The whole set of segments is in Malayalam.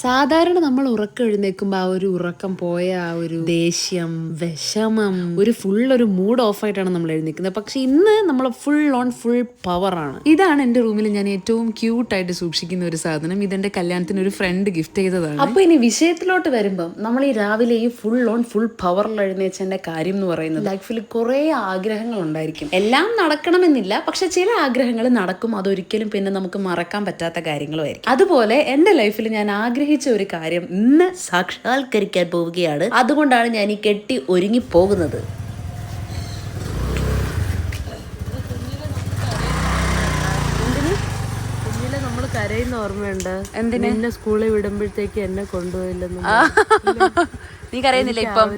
സാധാരണ നമ്മൾ ഉറക്കം എഴുന്നേൽക്കുമ്പോൾ ആ ഒരു ഉറക്കം പോയ ആ ഒരു ദേഷ്യം വിഷമം ഒരു ഫുൾ ഒരു മൂഡ് ഓഫ് ആയിട്ടാണ് നമ്മൾ എഴുന്നേൽക്കുന്നത്. പക്ഷെ ഇന്ന് നമ്മൾ ഫുൾ ഓൺ ഫുൾ പവറാണ് ആണ്. ഇതാണ് എന്റെ റൂമിൽ ഞാൻ ഏറ്റവും ക്യൂട്ടായിട്ട് സൂക്ഷിക്കുന്ന ഒരു സാധനം. ഇതെന്റെ കല്യാണത്തിന് ഒരു ഫ്രണ്ട് ഗിഫ്റ്റ് ചെയ്തതാണ്. അപ്പോൾ ഇനി വിഷയത്തിലോട്ട് വരുമ്പം നമ്മൾ ഈ രാവിലെ ഈ ഫുൾ ഓൺ ഫുൾ പവറിൽ എഴുന്നേച്ചതിന്റെ കാര്യം എന്ന് പറയുന്നത് ലൈഫിൽ കുറേ ആഗ്രഹങ്ങൾ ഉണ്ടായിരിക്കും. എല്ലാം നടക്കണമെന്നില്ല പക്ഷെ ചില ആഗ്രഹങ്ങൾ നടക്കും. അതൊരിക്കലും പിന്നെ നമുക്ക് മറക്കാൻ പറ്റാത്ത കാര്യങ്ങളുമായിരിക്കും അതുപോലെ എന്റെ ലൈഫിൽ ഞാൻ ആഗ്രഹിച്ച ഒരു കാര്യം ഇന്ന് സാക്ഷാത്കരിക്കാൻ പോവുകയാണ്. അതുകൊണ്ടാണ് ഞാൻ ഈ കെട്ടി ഒരുങ്ങി പോകുന്നത്. കരയുന്ന ഓർമ്മയുണ്ട്. എന്തിന്? എന്നെ സ്കൂളിൽ വിടുമ്പോഴത്തേക്ക് എന്നെ കൊണ്ടുപോയില്ലെന്ന്. നീ കരയുന്നില്ലേ ഇപ്പം?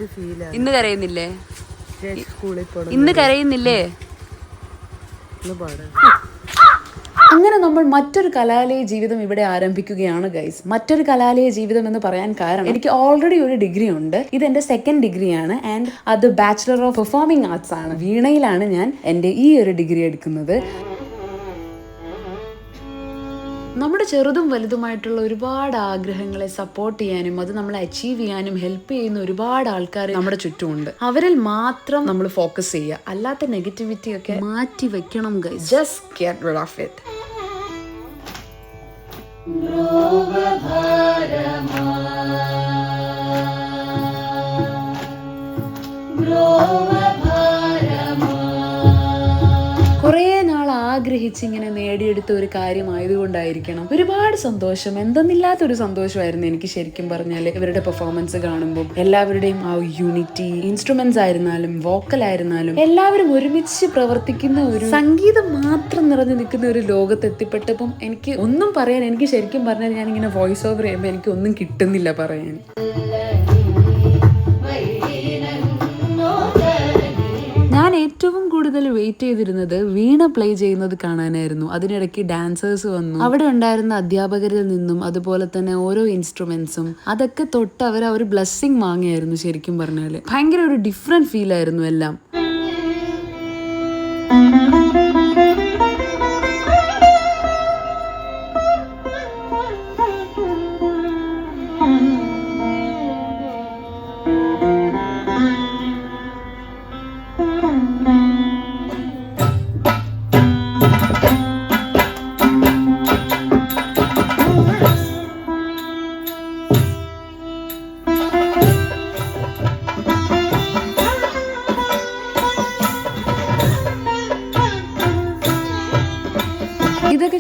ഇന്ന് കരയുന്നില്ലേ? സ്കൂളിൽ പോണം ഇന്ന് കരയുന്നില്ലേ? പാടാൻ അങ്ങനെ നമ്മൾ മറ്റൊരു കലാലയ ജീവിതം ഇവിടെ ആരംഭിക്കുകയാണ് ഗൈസ് മറ്റൊരു കലാലയ ജീവിതം എന്ന് പറയാൻ കാരണം എനിക്ക് ഓൾറെഡി ഒരു ഡിഗ്രി ഉണ്ട്. ഇത് എന്റെ സെക്കൻഡ് ഡിഗ്രിയാണ് ആൻഡ് അത് ബാച്ചിലർ ഓഫ് പെർഫോമിംഗ് ആർട്സ് ആണ്. വീണയിലാണ് ഞാൻ എന്റെ ഈ ഒരു ഡിഗ്രി എടുക്കുന്നത്. നമ്മുടെ ചെറുതും വലുതുമായിട്ടുള്ള ഒരുപാട് ആഗ്രഹങ്ങളെ സപ്പോർട്ട് ചെയ്യാനും അത് നമ്മളെ അച്ചീവ് ചെയ്യാനും ഹെൽപ്പ് ചെയ്യുന്ന ഒരുപാട് ആൾക്കാർ നമ്മുടെ ചുറ്റുമുണ്ട്. അവരിൽ മാത്രം നമ്മൾ ഫോക്കസ് ചെയ്യുക. അല്ലാത്ത നെഗറ്റിവിറ്റി ഒക്കെ മാറ്റി വെക്കണം guys just get off it കുറേ ആഗ്രഹിച്ച് ഇങ്ങനെ നേടിയെടുത്ത ഒരു കാര്യമായതുകൊണ്ടായിരിക്കണം. ഒരുപാട് സന്തോഷം. എന്തെന്നില്ലാത്തൊരു സന്തോഷമായിരുന്നു എനിക്ക് ശരിക്കും പറഞ്ഞാൽ ഇവരുടെ പെർഫോമൻസ് കാണുമ്പോൾ എല്ലാവരുടെയും ആ യൂണിറ്റി ഇൻസ്ട്രുമെന്റ്സ് ആയിരുന്നാലും വോക്കൽ ആയിരുന്നാലും എല്ലാവരും ഒരുമിച്ച് പ്രവർത്തിക്കുന്ന ഒരു സംഗീതം മാത്രം നിറഞ്ഞു നിൽക്കുന്ന ഒരു ലോകത്ത് എത്തിപ്പെട്ടപ്പം എനിക്ക് ഒന്നും പറയാൻ എനിക്ക് ശരിക്കും പറഞ്ഞാൽ ഞാൻ ഇങ്ങനെ വോയിസ് ഓവർ ചെയ്യുമ്പോൾ എനിക്ക് ഒന്നും കിട്ടുന്നില്ല പറയാൻ. വെയിറ്റ് ചെയ്തിരുന്നത് വീണ പ്ലേ ചെയ്യുന്നത് കാണാനായിരുന്നു. അതിനിടയ്ക്ക് ഡാൻസേഴ്സ് വന്നു. അവിടെ ഉണ്ടായിരുന്ന അധ്യാപകരിൽ നിന്നും അതുപോലെ തന്നെ ഓരോ ഇൻസ്ട്രുമെന്റ്സും അതൊക്കെ തൊട്ട് അവർ ഒരു ബ്ലെസ്സിങ് വാങ്ങിയായിരുന്നു ശരിക്കും പറഞ്ഞാൽ. ഭയങ്കര ഒരു ഡിഫറെന്റ് ഫീൽ ആയിരുന്നു എല്ലാം.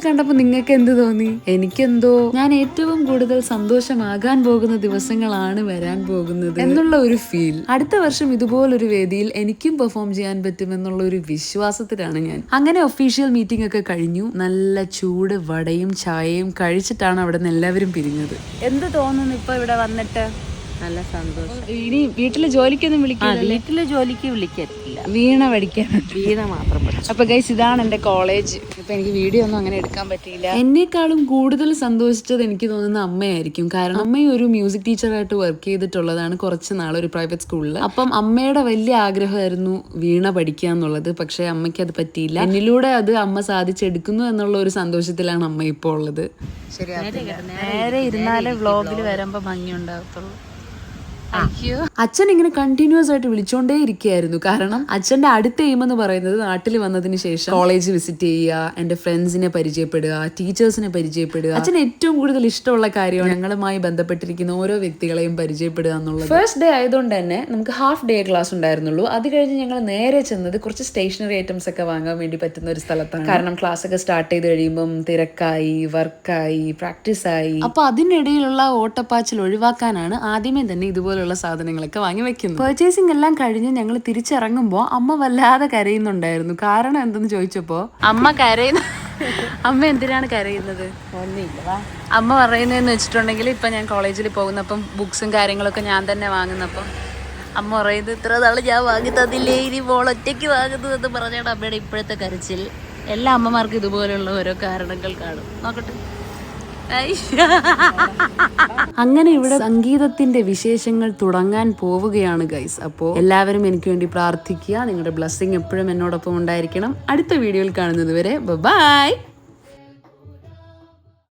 കണ്ടപ്പോൾ നിങ്ങൾക്ക് എന്ത് തോന്നി? എനിക്കെന്തോ? ഞാൻ ഏറ്റവും കൂടുതൽ സന്തോഷമാകാൻ പോകുന്ന ദിവസങ്ങളാണ് വരാൻ പോകുന്നത് എന്നുള്ള ഒരു ഫീൽ അടുത്ത വർഷം ഇതുപോലൊരു വേദിയിൽ എനിക്കും പെർഫോം ചെയ്യാൻ പറ്റുമെന്നുള്ള ഒരു വിശ്വാസത്തിലാണ് ഞാൻ. അങ്ങനെ ഒഫീഷ്യൽ മീറ്റിംഗ് ഒക്കെ കഴിഞ്ഞു. നല്ല ചൂട് വടയും ചായയും കഴിച്ചിട്ടാണ് അവിടെ നിന്ന് എല്ലാവരും പിരിഞ്ഞത്. എന്ത് തോന്നുന്നു ഇപ്പൊ ഇവിടെ വന്നിട്ട്? നല്ല സന്തോഷം. ഇനി വീട്ടിൽ ജോലിക്കൊന്നും വിളിക്കാം വിളിക്കില്ല വീട്ടിൽ ജോലിക്ക് വിളിക്കത്തില്ല. വീണ പഠിക്കാൻ വീണ മാത്രം പഠിച്ചു. അപ്പൊ ഗൈസ് ഇതാണ് എന്റെ കോളേജ് ഇപ്പൊ എനിക്ക് വീഡിയോ ഒന്നും അങ്ങനെ എടുക്കാൻ പറ്റിയില്ല. എന്നെക്കാളും കൂടുതൽ സന്തോഷിച്ചത് എനിക്ക് തോന്നുന്ന അമ്മയായിരിക്കും. കാരണം അമ്മ ഒരു മ്യൂസിക് ടീച്ചറായിട്ട് വർക്ക് ചെയ്തിട്ടുള്ളതാണ് കുറച്ച് നാൾ ഒരു പ്രൈവറ്റ് സ്കൂളിൽ അപ്പം അമ്മയുടെ വലിയ ആഗ്രഹമായിരുന്നു വീണ പഠിക്കുക എന്നുള്ളത്. പക്ഷെ അമ്മയ്ക്ക് അത് പറ്റിയില്ല. എന്നിലൂടെ അത് അമ്മ സാധിച്ചെടുക്കുന്നു എന്നുള്ള ഒരു സന്തോഷത്തിലാണ് അമ്മ ഇപ്പോൾ ഉള്ളത്. നേരെ ഇരുന്നാലേ വ്ളോഗിൽ വരുമ്പോ ഭംഗി ഉണ്ടാകത്തുള്ളൂ അച്ഛൻ ഇങ്ങനെ കണ്ടിന്യൂസ് ആയിട്ട് വിളിച്ചോണ്ടേ ഇരിക്കുകയായിരുന്നു. കാരണം അച്ഛന്റെ അടുത്ത എയിം എന്ന് പറയുന്നത് നാട്ടിൽ വന്നതിന് ശേഷം കോളേജ് വിസിറ്റ് ചെയ്യുക എന്റെ ഫ്രണ്ട്സിനെ പരിചയപ്പെടുക ടീച്ചേഴ്സിനെ പരിചയപ്പെടുക. അച്ഛൻ ഏറ്റവും കൂടുതൽ ഇഷ്ടമുള്ള കാര്യമാണ് ഞങ്ങളുമായി ബന്ധപ്പെട്ടിരിക്കുന്ന ഓരോ വ്യക്തികളെയും പരിചയപ്പെടുക എന്നുള്ളത്. ഫസ്റ്റ് ഡേ ആയതുകൊണ്ട് തന്നെ നമുക്ക് ഹാഫ് ഡേ ക്ലാസ് ഉണ്ടായിരുന്നുള്ളൂ. അത് കഴിഞ്ഞ് ഞങ്ങൾ നേരെ ചെന്നത് കുറച്ച് സ്റ്റേഷനറി ഐറ്റംസ് ഒക്കെ വാങ്ങാൻ വേണ്ടി പറ്റുന്ന ഒരു സ്ഥലത്താണ്. കാരണം ക്ലാസ് ഒക്കെ സ്റ്റാർട്ട് ചെയ്ത് കഴിയുമ്പം തിരക്കായി വർക്കായി പ്രാക്ടീസ് ആയി. അപ്പൊ അതിനിടയിലുള്ള ഓട്ടപ്പാച്ചിൽ ഒഴിവാക്കാനാണ് ആദ്യമേ തന്നെ ഇതുപോലുള്ള സാധനങ്ങളൊക്കെ വാങ്ങി വെക്കുന്നു പർച്ചേസിംഗ് എല്ലാം കഴിഞ്ഞ് ഞങ്ങൾ തിരിച്ചിറങ്ങുമ്പോൾ അമ്മ വല്ലാതെ കരയുന്നുണ്ടായിരുന്നു. കാരണം എന്തെന്ന് ചോദിച്ചപ്പോ അമ്മ കരയുന്ന അമ്മ എന്തിനാണ് കരയുന്നത്? അമ്മ പറയുന്നതെന്ന് വെച്ചിട്ടുണ്ടെങ്കിൽ ഇപ്പം ഞാൻ കോളേജിൽ പോകുന്നപ്പം ബുക്സും കാര്യങ്ങളൊക്കെ ഞാൻ തന്നെ വാങ്ങുന്നപ്പം അമ്മ പറയുന്നത് ഇത്ര നാൾ ഞാൻ വാങ്ങി തന്നില്ലേ ഇനി മോൾ ഒറ്റയ്ക്ക് വാങ്ങുന്നു എന്ന് പറഞ്ഞാണ് അമ്മയുടെ ഇപ്പോഴത്തെ കരച്ചിൽ. എല്ലാ അമ്മമാർക്കും ഇതുപോലെയുള്ള ഓരോ കാരണങ്ങൾ കാണും. നോക്കട്ടെ. അങ്ങനെ ഇവിടെ സംഗീതത്തിന്റെ വിശേഷങ്ങൾ തുടങ്ങാൻ പോവുകയാണ് ഗൈസ് അപ്പോൾ എല്ലാവരും എനിക്ക് വേണ്ടി പ്രാർത്ഥിക്കുക. നിങ്ങളുടെ ബ്ലസ്സിംഗ് എപ്പോഴും എന്നോടൊപ്പം ഉണ്ടായിരിക്കണം. അടുത്ത വീഡിയോയിൽ കാണുന്നത് വരെ ബൈ